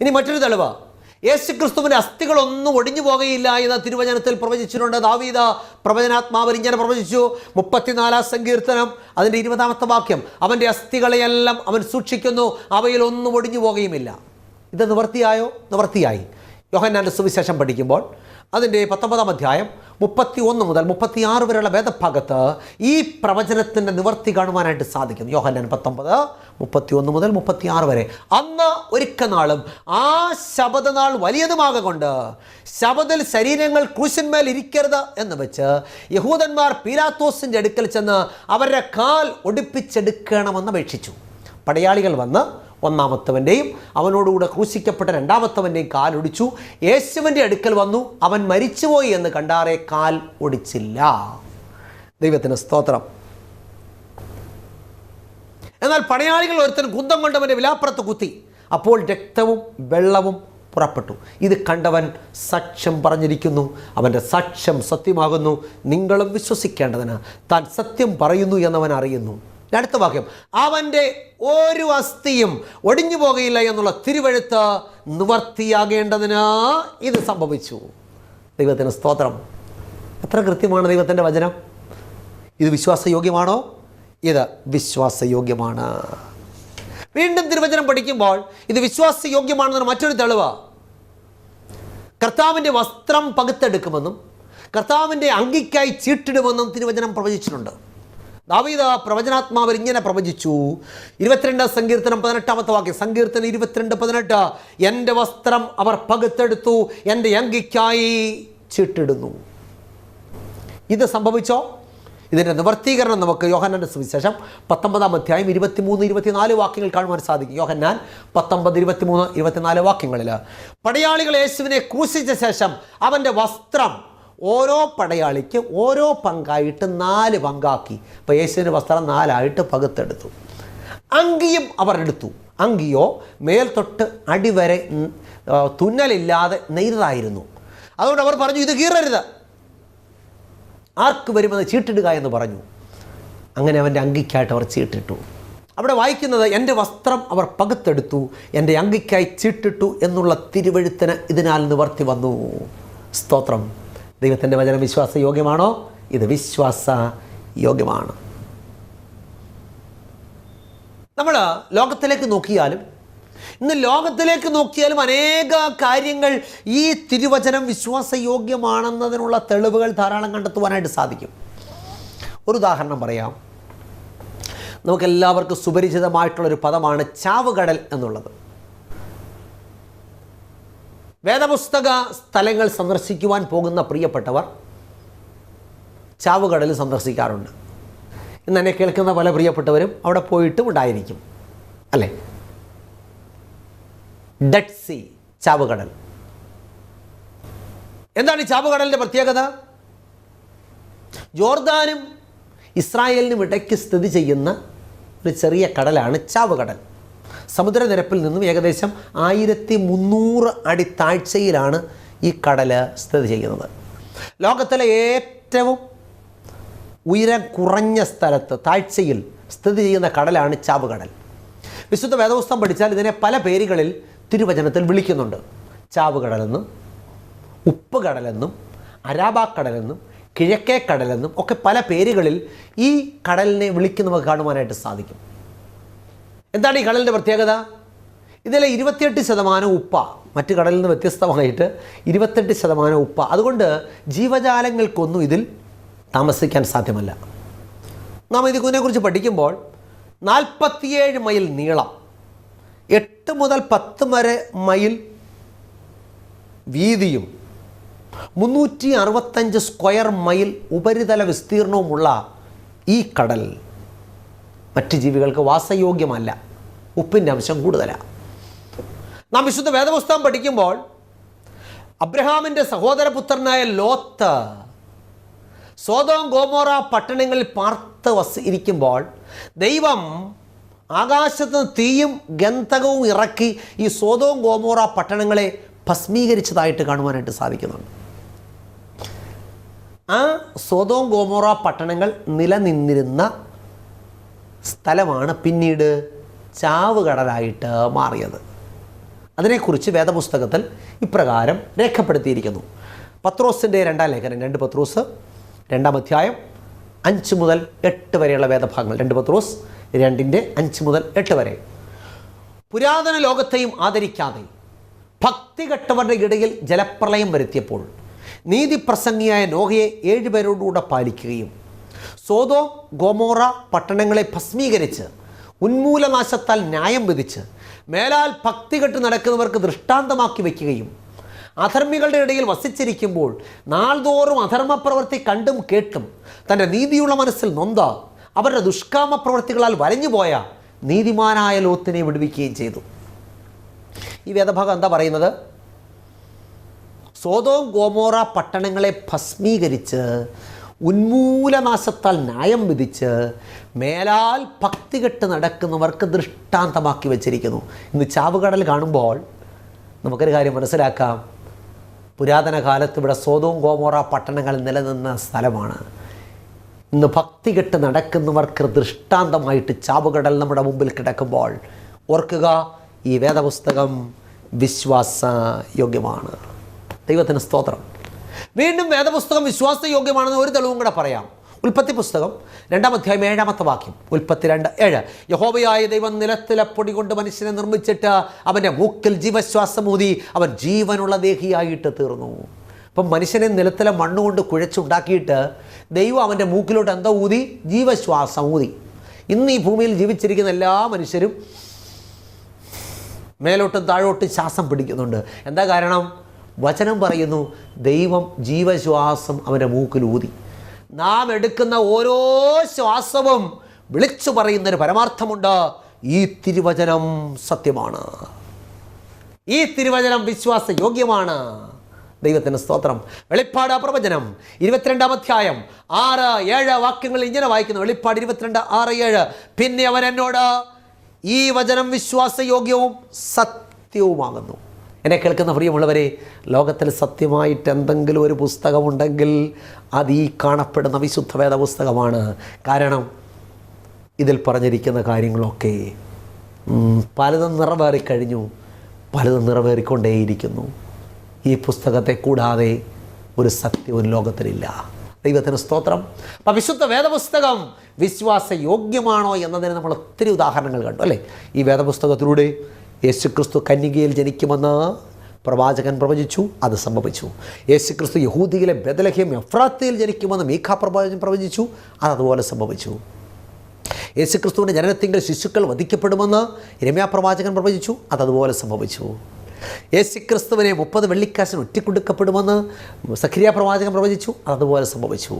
ഇനി മറ്റൊരു തെളിവ്. യേശുക്രിസ്തുവിന്റെ അസ്ഥികളൊന്നും ഒടിഞ്ഞു പോകുകയില്ല എന്ന് തിരുവചനത്തിൽ പ്രവചിച്ചിട്ടുണ്ട്. ദാവീദ പ്രവചനാത്മാവ് ഇങ്ങനെ പ്രവചിച്ചു. മുപ്പത്തിനാലാം സങ്കീർത്തനം അതിന്റെ ഇരുപതാമത്തെ വാക്യം. അവന്റെ അസ്ഥികളെയെല്ലാം അവൻ സൂക്ഷിക്കുന്നു അവയിൽ ഒന്നും ഒടിഞ്ഞു പോകുകയുമില്ല ഇത് നിവർത്തിയായോ? നിവർത്തിയായി. യോഹന്നാന്റെ സുവിശേഷം പഠിക്കുമ്പോൾ അതിന്റെ പത്തൊമ്പതാം അധ്യായം മുപ്പത്തി ഒന്ന് മുതൽ മുപ്പത്തിയാറ് വരെയുള്ള വേദഭാഗത്ത് ഈ പ്രവചനത്തിന്റെ നിവർത്തി കാണുവാനായിട്ട് സാധിക്കും യോഹന്നാൻ പത്തൊമ്പത് മുപ്പത്തി ഒന്ന് മുതൽ മുപ്പത്തിയാറ് വരെ. അന്ന് ഒരിക്കനാളും ആ ശബദനാൾ വലിയതുമാകൊണ്ട് ശബദിൽ ശരീരങ്ങൾ ക്രൂശന്മേൽ ഇരിക്കരുത് എന്ന് വെച്ച് യഹൂദന്മാർ പീലാത്തോസിന്റെ അടുക്കൽ ചെന്ന് അവരുടെ കാൽ ഒടിപ്പിച്ചെടുക്കണമെന്ന് അപേക്ഷിച്ചു. പടയാളികൾ വന്ന് ഒന്നാമത്തവന്റെയും അവനോടുകൂടെ ക്രൂശിക്കപ്പെട്ട രണ്ടാമത്തവന്റെയും കാലൊടിച്ചു. യേശുവിന്റെ അടുക്കൽ വന്നു. അവൻ മരിച്ചുപോയി എന്ന് കണ്ടാറെ കാൽ ഒടിച്ചില്ല. ദൈവത്തിന് സ്തോത്രം. എന്നാൽ പടയാളികൾ ഒരുത്തൻ കുന്തം കൊണ്ടവന്റെ വിലാപ്പുറത്ത് കുത്തി. അപ്പോൾ രക്തവും വെള്ളവും പുറപ്പെട്ടു. ഇത് കണ്ടവൻ സാക്ഷ്യം പറഞ്ഞിരിക്കുന്നു. അവന്റെ സാക്ഷ്യം സത്യമാകുന്നു. നിങ്ങളും വിശ്വസിക്കേണ്ടതിന് താൻ സത്യം പറയുന്നു എന്നവൻ അറിയുന്നു. അടുത്ത വാക്യം. അവന്റെ ഒരു അസ്ഥിയും ഒടിഞ്ഞു പോകയില്ല എന്നുള്ള തിരുവഴുത്ത് നിവർത്തിയാകേണ്ടതിന് ഇത് സംഭവിച്ചു. ദൈവത്തിന് സ്തോത്രം. എത്ര കൃത്യമാണ് ദൈവത്തിന്റെ വചനം? ഇത് വിശ്വാസയോഗ്യമാണോ? ഇത് വിശ്വാസയോഗ്യമാണ്. വീണ്ടും തിരുവചനം പഠിക്കുമ്പോൾ ഇത് വിശ്വാസയോഗ്യമാണെന്നൊരു മറ്റൊരു തെളിവ്. കർത്താവിന്റെ വസ്ത്രം പകുത്തെടുക്കുമെന്നും കർത്താവിന്റെ അങ്കിക്കായി ചീട്ടിടുമെന്നും തിരുവചനം പ്രവചിച്ചിട്ടുണ്ട്. ദാവീദ പ്രവചനാത്മാവർ ഇങ്ങനെ പ്രവചിച്ചു. ഇരുപത്തിരണ്ട് സങ്കീർത്തനം പതിനെട്ടാമത്തെ വാക്യം. സങ്കീർത്തനം ഇരുപത്തിരണ്ട് പതിനെട്ട്. എന്റെ വസ്ത്രം അവർ പകുത്തെടുത്തു എന്റെ അങ്കിക്കായി ചീട്ടിടുന്നു. ഇത് സംഭവിച്ചോ? ഇതിന്റെ നിവർത്തീകരണം നമുക്ക് യോഹന്നാന്റെ സുവിശേഷം പത്തൊമ്പതാം അധ്യായം ഇരുപത്തിമൂന്ന് ഇരുപത്തിനാല് വാക്യങ്ങൾ കാണുവാൻ സാധിക്കും. യോഹന്നാൻ പത്തൊമ്പത് ഇരുപത്തിമൂന്ന് ഇരുപത്തിനാല് വാക്യങ്ങളിൽ. പടയാളികൾ യേശുവിനെ ക്രൂശിച്ച ശേഷം അവന്റെ വസ്ത്രം ഓരോ പടയാളിക്ക് ഓരോ പങ്കായിട്ട് നാല് പങ്കാക്കി. അപ്പോൾ യേശുവിന്റെ വസ്ത്രം നാലായിട്ട് പകുത്തെടുത്തു. അങ്കിയും അവർ എടുത്തു അങ്കിയോ മേൽത്തൊട്ട് തൊട്ട് അടിവരെ തുന്നലില്ലാതെ നെയ്തതായിരുന്നു. അതുകൊണ്ട് അവർ പറഞ്ഞു ഇത് കീറരുത്. ആർക്ക് വരുമെന്ന് ചീട്ടിടുക എന്ന് പറഞ്ഞു. അങ്ങനെ അവന്റെ അങ്കിക്കായിട്ട് അവർ ചീട്ടിട്ടു. അവിടെ വായിക്കുന്നത് എന്റെ വസ്ത്രം അവർ പകുത്തെടുത്തു എന്റെ അങ്കിക്കായി ചീട്ടിട്ടു എന്നുള്ള തിരുവഴുത്തിന് ഇതിനാൽ നിവർത്തി വന്നു. സ്തോത്രം. ദൈവത്തിന്റെ വചനം വിശ്വാസ യോഗ്യമാണോ ഇത് വിശ്വാസ യോഗ്യമാണ് നമ്മൾ ലോകത്തിലേക്ക് നോക്കിയാലും ഇന്ന് ലോകത്തിലേക്ക് നോക്കിയാലും അനേക കാര്യങ്ങൾ ഈ തിരുവചനം വിശ്വാസയോഗ്യമാണെന്നതിനുള്ള തെളിവുകൾ ധാരാളം കണ്ടെത്തുവാനായിട്ട് സാധിക്കും. ഒരു ഉദാഹരണം പറയാം. നമുക്കെല്ലാവർക്കും സുപരിചിതമായിട്ടുള്ളൊരു പദമാണ് ചാവുകടൽ എന്നുള്ളത്. വേദപുസ്തക സ്ഥലങ്ങൾ സന്ദർശിക്കുവാൻ പോകുന്ന പ്രിയപ്പെട്ടവർ ചാവുകടൽ സന്ദർശിക്കാറുണ്ട്. ഇന്ന് എന്നെ കേൾക്കുന്ന പല പ്രിയപ്പെട്ടവരും അവിടെ പോയിട്ടും ഉണ്ടായിരിക്കും. അല്ലേ? ഡെഡ് സി ചാവുകടൽ. എന്താണ് ഈ ചാവുകടലിന്റെ പ്രത്യേകത? ജോർദാനും ഇസ്രായേലിനും ഇടയ്ക്ക് സ്ഥിതി ചെയ്യുന്ന ഒരു ചെറിയ കടലാണ് ചാവുകടൽ. സമുദ്രനിരപ്പിൽ നിന്നും ഏകദേശം ആയിരത്തി മുന്നൂറ് അടി താഴ്ചയിലാണ് ഈ കടൽ സ്ഥിതി ചെയ്യുന്നത്. ലോകത്തിലെ ഏറ്റവും ഉയരം കുറഞ്ഞ സ്ഥലത്ത് താഴ്ചയിൽ സ്ഥിതി ചെയ്യുന്ന കടലാണ് ചാവുകടൽ. വിശുദ്ധ വേദപുസ്തകം പഠിച്ചാൽ ഇതിനെ പല പേരുകളിൽ തിരുവചനത്തിൽ വിളിക്കുന്നുണ്ട്. ചാവുകടലെന്നും ഉപ്പ് കടലെന്നും അരാബാക്കടലെന്നും കിഴക്കേ കടലെന്നും ഒക്കെ പല പേരുകളിൽ ഈ കടലിനെ വിളിക്കുന്ന കാണുവാനായിട്ട് സാധിക്കും. എന്താണ് ഈ കടലിന്റെ പ്രത്യേകത? ഇതിലെ ഇരുപത്തിയെട്ട് ശതമാനം ഉപ്പ മറ്റ് കടലിൽ നിന്ന് വ്യത്യസ്തമായിട്ട് ഇരുപത്തെട്ട് ശതമാനം ഉപ്പ. അതുകൊണ്ട് ജീവജാലങ്ങൾക്കൊന്നും ഇതിൽ താമസിക്കാൻ സാധ്യമല്ല. നാം ഇതിനെക്കുറിച്ച് പഠിക്കുമ്പോൾ നാൽപ്പത്തിയേഴ് മൈൽ നീളം എട്ട് മുതൽ പത്ത് വരെ മൈൽ വീതിയും മുന്നൂറ്റി അറുപത്തഞ്ച് സ്ക്വയർ മൈൽ ഉപരിതല വിസ്തീർണവുമുള്ള ഈ കടൽ. മറ്റ് ജീവികൾക്ക് വാസയോഗ്യമല്ല. ഉപ്പിന്റെ അംശം കൂടുതലാണ് നാം വിശുദ്ധ വേദപുസ്തകം പഠിക്കുമ്പോൾ അബ്രഹാമിന്റെ സഹോദരപുത്രനായ ലോത്ത് സോതോം ഗോമോറ പട്ടണങ്ങളിൽ പാർത്ത് വസ് ഇരിക്കുമ്പോൾ ദൈവം ആകാശത്ത് തീയും ഗന്ധകവും ഇറക്കി ഈ സോതോം ഗോമോറ പട്ടണങ്ങളെ ഭസ്മീകരിച്ചതായിട്ട് കാണുവാനായിട്ട് സാധിക്കുന്നുണ്ട്. ആ സോതോം ഗോമോറ പട്ടണങ്ങൾ നിലനിന്നിരുന്ന സ്ഥലമാണ് പിന്നീട് ചാവുകടലായിട്ട് മാറിയത്. അതിനെക്കുറിച്ച് വേദപുസ്തകത്തിൽ ഇപ്രകാരം രേഖപ്പെടുത്തിയിരിക്കുന്നു. പത്രോസിന്റെ രണ്ടാം ലേഖനം രണ്ട് പത്രോസ് രണ്ടാം അധ്യായം അഞ്ച് മുതൽ എട്ട് വരെയുള്ള വേദഭാഗങ്ങൾ. രണ്ട് പത്രോസ് രണ്ടിന്റെ അഞ്ച് മുതൽ എട്ട് വരെ. പുരാതന ലോകത്തെയും ആദരിക്കാതെ ഭക്തികെട്ടവരുടെ ഇടയിൽ ജലപ്രളയം വരുത്തിയപ്പോൾ നീതിപ്രസംഗിയായ നോഹയെ ഏഴുപേരോടുകൂടെ പാലിക്കുകയും സോതോ ഗോമോറ പട്ടണങ്ങളെ ഭസ്മീകരിച്ച് ഉന്മൂലനാശത്താൽ ന്യായം വിധിച്ച് മേലാൽ ഭക്തി കെട്ട് നടക്കുന്നവർക്ക് ദൃഷ്ടാന്തമാക്കി വയ്ക്കുകയും അധർമ്മികളുടെ ഇടയിൽ വസിച്ചിരിക്കുമ്പോൾ നാൾതോറും അധർമ്മപ്രവൃത്തി കണ്ടും കേട്ടും തന്റെ നീതിയുള്ള മനസ്സിൽ നൊന്ത അവരുടെ ദുഷ്കാമ പ്രവൃത്തികളാൽ വലഞ്ഞുപോയ നീതിമാനായ ലോത്തിനെ വിടുവിക്കുകയും ചെയ്തു. ഈ വേദഭാഗം എന്താ പറയുന്നത്? സോതോം ഗോമോറ പട്ടണങ്ങളെ ഭസ്മീകരിച്ച് ഉന്മൂലനാശത്താൽ ന്യായം വിധിച്ച് മേലാൽ ഭക്തി കെട്ട് നടക്കുന്നവർക്ക് ദൃഷ്ടാന്തമാക്കി വച്ചിരിക്കുന്നു. ഇന്ന് ചാവുകടൽ കാണുമ്പോൾ നമുക്കൊരു കാര്യം മനസ്സിലാക്കാം. പുരാതന കാലത്ത് ഇവിടെ സോതവും ഗോമോറ പട്ടണങ്ങൾ നിലനിന്ന സ്ഥലമാണ്. ഇന്ന് ഭക്തി കെട്ട് നടക്കുന്നവർക്ക് ദൃഷ്ടാന്തമായിട്ട് ചാവുകടൽ നമ്മുടെ മുമ്പിൽ കിടക്കുമ്പോൾ ഓർക്കുക ഈ വേദപുസ്തകം വിശ്വാസ യോഗ്യമാണ് ദൈവത്തിന് സ്തോത്രം. വീണ്ടും വേദപുസ്തകം വിശ്വാസയോഗ്യമാണെന്ന് ഒരു തെളിവും കൂടെ പറയാം. ഉൽപ്പത്തി പുസ്തകം രണ്ടാം അധ്യായം ഏഴാമത്തെ വാക്യം. ഉൽപ്പത്തി രണ്ട് ഏഴ്. യഹോബയായ ദൈവം നിലത്തിലെ പൊടി കൊണ്ട് മനുഷ്യനെ നിർമ്മിച്ചിട്ട് അവന്റെ മൂക്കിൽ ജീവശ്വാസമൂതി അവൻ ജീവനുള്ള ദേഹിയായിട്ട് തീർന്നു. അപ്പം മനുഷ്യനെ നിലത്തിലെ മണ്ണുകൊണ്ട് കുഴച്ചുണ്ടാക്കിയിട്ട് ദൈവം അവന്റെ മൂക്കിലോട്ട് എന്തോ ഊതി? ജീവശ്വാസം ഊതി. ഇന്ന് ഈ ഭൂമിയിൽ ജീവിച്ചിരിക്കുന്ന എല്ലാ മനുഷ്യരും മേലോട്ടും താഴോട്ടും ശ്വാസം പിടിക്കുന്നുണ്ട്. എന്താ കാരണം? വചനം പറയുന്നു ദൈവം ജീവശ്വാസം അവന്റെ മൂക്കിലൂതി നാം എടുക്കുന്ന ഓരോ ശ്വാസവും വിളിച്ചു പറയുന്നൊരു പരമാർത്ഥമുണ്ട് ഈ തിരുവചനം സത്യമാണ്. ഈ തിരുവചനം വിശ്വാസ യോഗ്യമാണ് ദൈവത്തിന് സ്തോത്രം. വെളിപ്പാട് പ്രവചനം ഇരുപത്തിരണ്ടാം അധ്യായം ആറ് ഏഴ് വാക്യങ്ങൾ ഇങ്ങനെ വായിക്കുന്നു. വെളിപ്പാട് ഇരുപത്തിരണ്ട് ആറ് ഏഴ്. പിന്നെ അവൻ എന്നോട് ഈ വചനം വിശ്വാസയോഗ്യവും സത്യവുമാകുന്നു. എന്നെ കേൾക്കുന്ന പ്രിയമുള്ളവരെ ലോകത്തിൽ സത്യമായിട്ട് എന്തെങ്കിലും ഒരു പുസ്തകമുണ്ടെങ്കിൽ അത് ഈ കാണപ്പെടുന്ന വിശുദ്ധ വേദ പുസ്തകമാണ് കാരണം ഇതിൽ പറഞ്ഞിരിക്കുന്ന കാര്യങ്ങളൊക്കെ പലതും നിറവേറിക്കഴിഞ്ഞു പലതും നിറവേറിക്കൊണ്ടേയിരിക്കുന്നു. ഈ പുസ്തകത്തെ കൂടാതെ ഒരു സത്യവും ലോകത്തിലില്ല. ദൈവത്തിന് സ്തോത്രം. അപ്പം വിശുദ്ധ വേദപുസ്തകം വിശ്വാസയോഗ്യമാണോ എന്നതിന് നമ്മൾ ഒത്തിരി ഉദാഹരണങ്ങൾ കണ്ടു അല്ലേ? ഈ വേദപുസ്തകത്തിലൂടെ യേശുക്രിസ്തു കന്യകയിൽ ജനിക്കുമെന്ന് പ്രവാചകൻ പ്രവചിച്ചു അത് സംഭവിച്ചു. യേശുക്രിസ്തു യഹൂദിയിലെ ബദലഹ്യം എഫ്രാത്തയിൽ ജനിക്കുമെന്ന് മീഖ പ്രവാചകൻ പ്രവചിച്ചു അത് അതുപോലെ സംഭവിച്ചു. യേശുക്രിസ്തുവിന്റെ ജനനത്തിങ്കിൽ ശിശുക്കൾ വധിക്കപ്പെടുമെന്ന് രമ്യാ പ്രവാചകൻ പ്രവചിച്ചു അത് അതുപോലെ സംഭവിച്ചു. യേശുക്രിസ്തുവിനെ മുപ്പത് വെള്ളിക്കാശിന് ഒറ്റിക്കൊടുക്കപ്പെടുമെന്ന് സഖരിയ പ്രവാചകൻ പ്രവചിച്ചു അതുപോലെ സംഭവിച്ചു.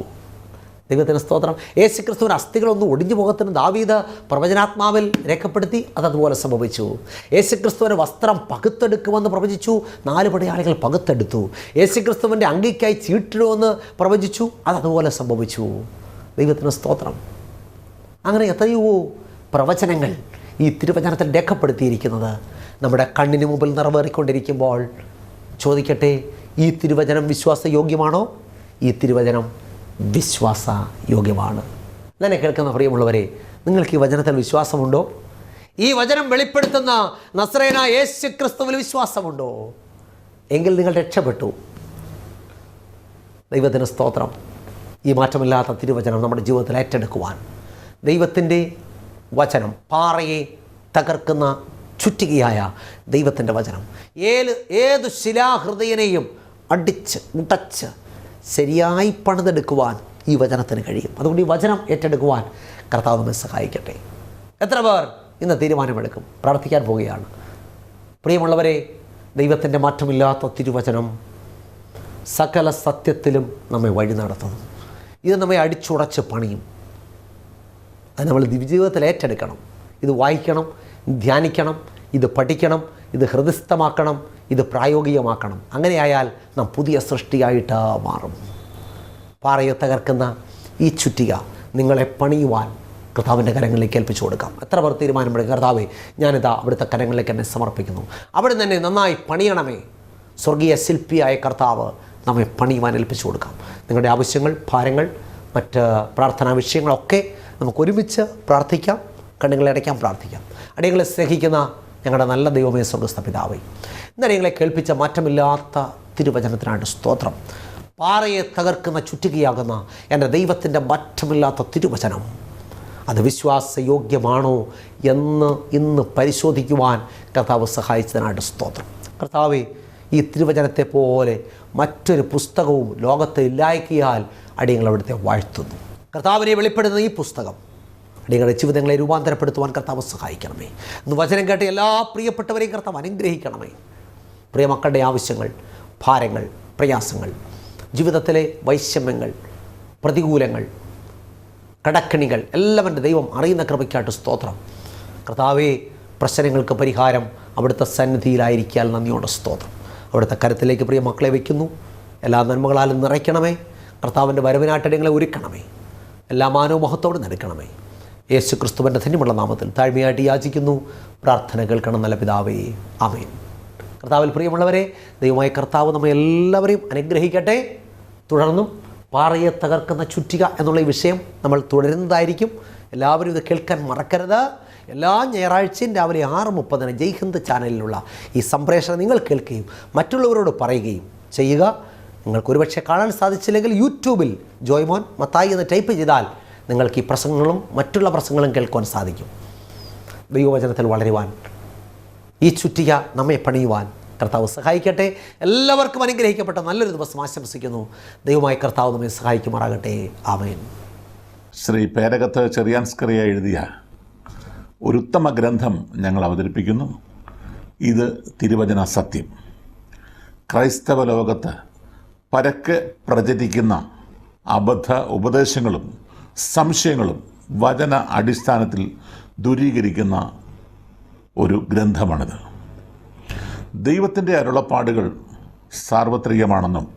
ദൈവത്തിന് സ്തോത്രം. യേശു ക്രിസ്തുവിന്റെ അസ്ഥികളൊന്നും ഒടിഞ്ഞു പോകത്തിന് ദാവീത് പ്രവചനാത്മാവിൽ രേഖപ്പെടുത്തി അതതുപോലെ സംഭവിച്ചു. യേശു ക്രിസ്തുവിന്റെ വസ്ത്രം പകുത്തെടുക്കുമെന്ന് പ്രവചിച്ചു. നാല് പടയാളികൾ പകുത്തെടുത്തു. യേശു ക്രിസ്തുവിന്റെ അങ്കിക്കായി ചീട്ടിടുമെന്ന് പ്രവചിച്ചു. അതതുപോലെ സംഭവിച്ചു. ദൈവത്തിന് സ്തോത്രം. അങ്ങനെ എത്രയോ പ്രവചനങ്ങൾ ഈ തിരുവചനത്തിൽ രേഖപ്പെടുത്തിയിരിക്കുന്നത്. നമ്മുടെ കണ്ണിന് മുമ്പിൽ നിറവേറിക്കൊണ്ടിരിക്കുമ്പോൾ ചോദിക്കട്ടെ ഈ തിരുവചനം വിശ്വാസയോഗ്യമാണോ? ഈ തിരുവചനം വിശ്വാസയോഗ്യമാണ്. എന്നെ കേൾക്കുന്ന പ്രിയമുള്ളവരെ നിങ്ങൾക്ക് ഈ വചനത്തിൽ വിശ്വാസമുണ്ടോ? ഈ വചനം വെളിപ്പെടുത്തുന്ന നസ്രേന യേശു ക്രിസ്തുവിൽ വിശ്വാസമുണ്ടോ? എങ്കിൽ നിങ്ങൾ രക്ഷപ്പെട്ടു. ദൈവത്തിന് സ്തോത്രം. ഈ മാറ്റമില്ലാത്ത തിരുവചനം നമ്മുടെ ജീവിതത്തിൽ ഏറ്റെടുക്കുവാൻ. ദൈവത്തിന്റെ വചനം പാറയെ തകർക്കുന്ന ചുറ്റികയായ ദൈവത്തിന്റെ വചനം. ഏത് ഏത് ശിലാഹൃദയനെയും അടിച്ച് ഉടച്ച് ശരിയായി പണിതെടുക്കുവാൻ ഈ വചനത്തിന് കഴിയും. അതുകൊണ്ട് ഈ വചനം ഏറ്റെടുക്കുവാൻ കർത്താവ് നമ്മെ സഹായിക്കട്ടെ. എത്ര പേർ ഇന്ന് തീരുമാനമെടുക്കും? പ്രാർത്ഥിക്കാൻ പോവുകയാണ്. പ്രിയമുള്ളവരെ ദൈവത്തിന്റെ മാറ്റമില്ലാത്ത തിരുവചനം സകല സത്യത്തിലും നമ്മെ വഴി നടത്തുന്നു. ഇത് നമ്മെ അടിച്ചുടച്ച് പണിയും. അത് നമ്മൾ ജീവിതത്തിൽ ഏറ്റെടുക്കണം. ഇത് വായിക്കണം ധ്യാനിക്കണം ഇത് പഠിക്കണം ഇത് ഹൃദയസ്ഥമാക്കണം ഇത് പ്രായോഗികമാക്കണം. അങ്ങനെയായാൽ നാം പുതിയ സൃഷ്ടിയായിട്ട് മാറും. പാറയെ തകർക്കുന്ന ഈ ചുറ്റിക നിങ്ങളെ പണിയുവാൻ കർത്താവിന്റെ കരങ്ങളിലേക്ക് ഏൽപ്പിച്ചു കൊടുക്കാം. എത്ര പേർ തീരുമാനമെടുക്കും? കർത്താവേ ഞാനിതാ അവിടുത്തെ കരങ്ങളിലേക്ക് എന്നെ സമർപ്പിക്കുന്നു. അവിടെ തന്നെ നന്നായി പണിയണമേ. സ്വർഗീയ ശില്പിയായ കർത്താവ് നമ്മെ പണിയുവാൻ ഏൽപ്പിച്ചു കൊടുക്കാം. നിങ്ങളുടെ ആവശ്യങ്ങൾ ഭാരങ്ങൾ മറ്റ് പ്രാർത്ഥനാ വിഷയങ്ങളൊക്കെ നമുക്ക് ഒരുമിച്ച് പ്രാർത്ഥിക്കാം. കണ്ണുകളെ അടയ്ക്കാൻ പ്രാർത്ഥിക്കാം. അടിയങ്ങളെ സ്നേഹിക്കുന്ന ഞങ്ങളുടെ നല്ല ദൈവമേ സ്വർഗസ്ഥ പിതാവേ. ഇന്നലെ ഞങ്ങളെ കേൾപ്പിച്ച മാറ്റമില്ലാത്ത തിരുവചനത്തിനായിട്ട് സ്തോത്രം. പാറയെ തകർക്കുന്ന ചുറ്റികയാകുന്ന എന്റെ ദൈവത്തിന്റെ മാറ്റമില്ലാത്ത തിരുവചനം. അത് വിശ്വാസയോഗ്യമാണോ എന്ന് ഇന്ന് പരിശോധിക്കുവാൻ കർത്താവ് സഹായിച്ചതിനായിട്ട് സ്തോത്രം. കർത്താവ് ഈ തിരുവചനത്തെ പോലെ മറ്റൊരു പുസ്തകവും ലോകത്ത് ഇല്ലായ്ക്കിയാൽ അടിയങ്ങൾ അവിടുത്തെ വാഴ്ത്തുന്നു. കർത്താവിനെ വെളിപ്പെടുന്ന ഈ പുസ്തകം അടിയങ്ങളുടെ ജീവിതങ്ങളെ രൂപാന്തരപ്പെടുത്തുവാൻ കർത്താവ് സഹായിക്കണമേ. ഇന്ന് വചനം കേട്ട എല്ലാ പ്രിയപ്പെട്ടവരെയും കർത്താവ് അനുഗ്രഹിക്കണമേ. പ്രിയ മക്കളുടെ ആവശ്യങ്ങൾ ഭാരങ്ങൾ പ്രയാസങ്ങൾ ജീവിതത്തിലെ വൈഷമ്യങ്ങൾ പ്രതികൂലങ്ങൾ കടക്കണികൾ എല്ലാം എന്റെ ദൈവം അറിയുന്ന കൃപയ്ക്കായിട്ട് സ്തോത്രം. കർത്താവേ പ്രശ്നങ്ങൾക്ക് പരിഹാരം അവിടുത്തെ സന്നിധിയിലായിരിക്കാൻ നന്ദിയോടെ സ്തോത്രം. അവിടുത്തെ കരത്തിലേക്ക് പ്രിയ മക്കളെ വയ്ക്കുന്നു. എല്ലാ നന്മകളാലും നിറയ്ക്കണമേ. കർത്താവിന്റെ വരവിനാട്ടടങ്ങളെ ഒരുക്കണമേ. എല്ലാ മാനവമഹത്തോടും നിരക്കണമേ യേശു ക്രിസ്തുവിന്റെ ധന്യമുള്ള നാമത്തിൽ താഴ്മയായിട്ട് യാചിക്കുന്നു. പ്രാർത്ഥന കേൾക്കണം നല്ല പിതാവേ. ആമേൻ. കർത്താവിൽ പ്രിയമുള്ളവരെ ദൈവമായ കർത്താവ് നമ്മെ എല്ലാവരെയും അനുഗ്രഹിക്കട്ടെ. തുടർന്നും പാറയെ തകർക്കുന്ന ചുറ്റിക എന്നുള്ള ഈ വിഷയം നമ്മൾ തുടരുന്നതായിരിക്കും. എല്ലാവരും ഇത് കേൾക്കാൻ മറക്കരുത്. എല്ലാ ഞായറാഴ്ചയും രാവിലെ ആറ് മുപ്പതിന് ജയ്ഹിന്ദ് ചാനലിലുള്ള ഈ സംപ്രേഷണം നിങ്ങൾ കേൾക്കുകയും മറ്റുള്ളവരോട് പറയുകയും ചെയ്യുക. നിങ്ങൾക്ക് ഒരുപക്ഷെ കാണാൻ സാധിച്ചില്ലെങ്കിൽ യൂട്യൂബിൽ ജോയ്മോൻ മത്തായി എന്ന് ടൈപ്പ് ചെയ്താൽ നിങ്ങൾക്ക് ഈ പ്രസംഗങ്ങളും മറ്റുള്ള പ്രസംഗങ്ങളും കേൾക്കുവാൻ സാധിക്കും. ദൈവവചനത്തിൽ വളരുവാൻ ഈ ചുറ്റിക നമ്മെ പണിയുവാൻ കർത്താവ് സഹായിക്കട്ടെ. എല്ലാവർക്കും അനുഗ്രഹിക്കപ്പെട്ട നല്ലൊരു ദിവസം ആശംസിക്കുന്നു. ദൈവമായി കർത്താവ് നമ്മെ സഹായിക്കുമാറാകട്ടെ. ആമേൻ. ശ്രീ പേരകത്ത് ചെറിയാൻസ്കറിയ എഴുതിയ ഒരു ഉത്തമ ഗ്രന്ഥം ഞങ്ങൾ അവതരിപ്പിക്കുന്നു. ഇത് തിരുവചന സത്യം. ക്രൈസ്തവ ലോകത്ത് പരക്കെ പ്രചരിക്കുന്ന അബദ്ധ ഉപദേശങ്ങളും സംശയങ്ങളും വചന അടിസ്ഥാനത്തിൽ ദൂരീകരിക്കുന്ന ഒരു ഗ്രന്ഥമാണിത്. ദൈവത്തിന്റെ അരുളപ്പാടുകൾ സാർവത്രികമാണെന്നും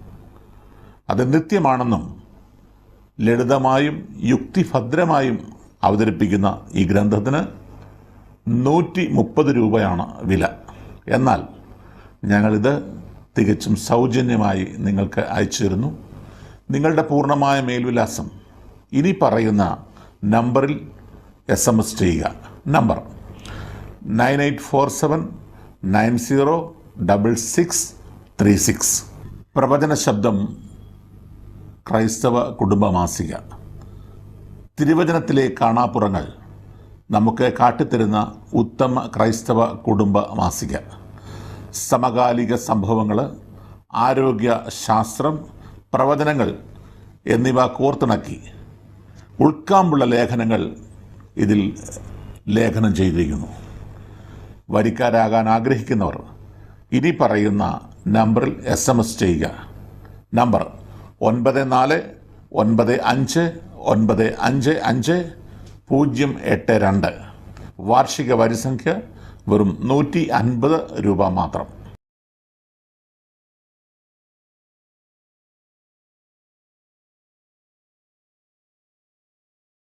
അത് നിത്യമാണെന്നും ലളിതമായും യുക്തിഭദ്രമായും അവതരിപ്പിക്കുന്ന ഈ ഗ്രന്ഥത്തിന് നൂറ്റി മുപ്പത് രൂപയാണ് വില. എന്നാൽ ഞങ്ങളിത് തികച്ചും സൗജന്യമായി നിങ്ങൾക്ക് അയച്ചു തരുന്നു. നിങ്ങളുടെ പൂർണമായ മേൽവിലാസം ഇനി പറയുന്ന നമ്പറിൽ എസ് എം എസ് ചെയ്യുക. Number nine eight four seven nine zero double six three six. പ്രവചന ശബ്ദം ക്രൈസ്തവ കുടുംബമാസിക. തിരുവചനത്തിലെ കാണാപ്പുറങ്ങൾ നമുക്ക് കാട്ടിത്തരുന്ന ഉത്തമ ക്രൈസ്തവ കുടുംബ മാസിക സമകാലിക സംഭവങ്ങൾ ആരോഗ്യ ശാസ്ത്രം പ്രവചനങ്ങൾ എന്നിവ കോർത്തിണക്കി ഉൾക്കാമ്പുള്ള ലേഖനങ്ങൾ ഇതിൽ ലേഖനം ചെയ്തിരിക്കുന്നു. വരിക്കാരാകാൻ ആഗ്രഹിക്കുന്നവർ ഇനി പറയുന്ന നമ്പറിൽ എസ് എം എസ് ചെയ്യുക. നമ്പർ ഒൻപത് നാല് ഒൻപത് അഞ്ച് ഒൻപത് അഞ്ച് അഞ്ച് പൂജ്യം എട്ട് രണ്ട്. വാർഷിക വരിസംഖ്യ വെറും നൂറ്റി അൻപത് രൂപ മാത്രം.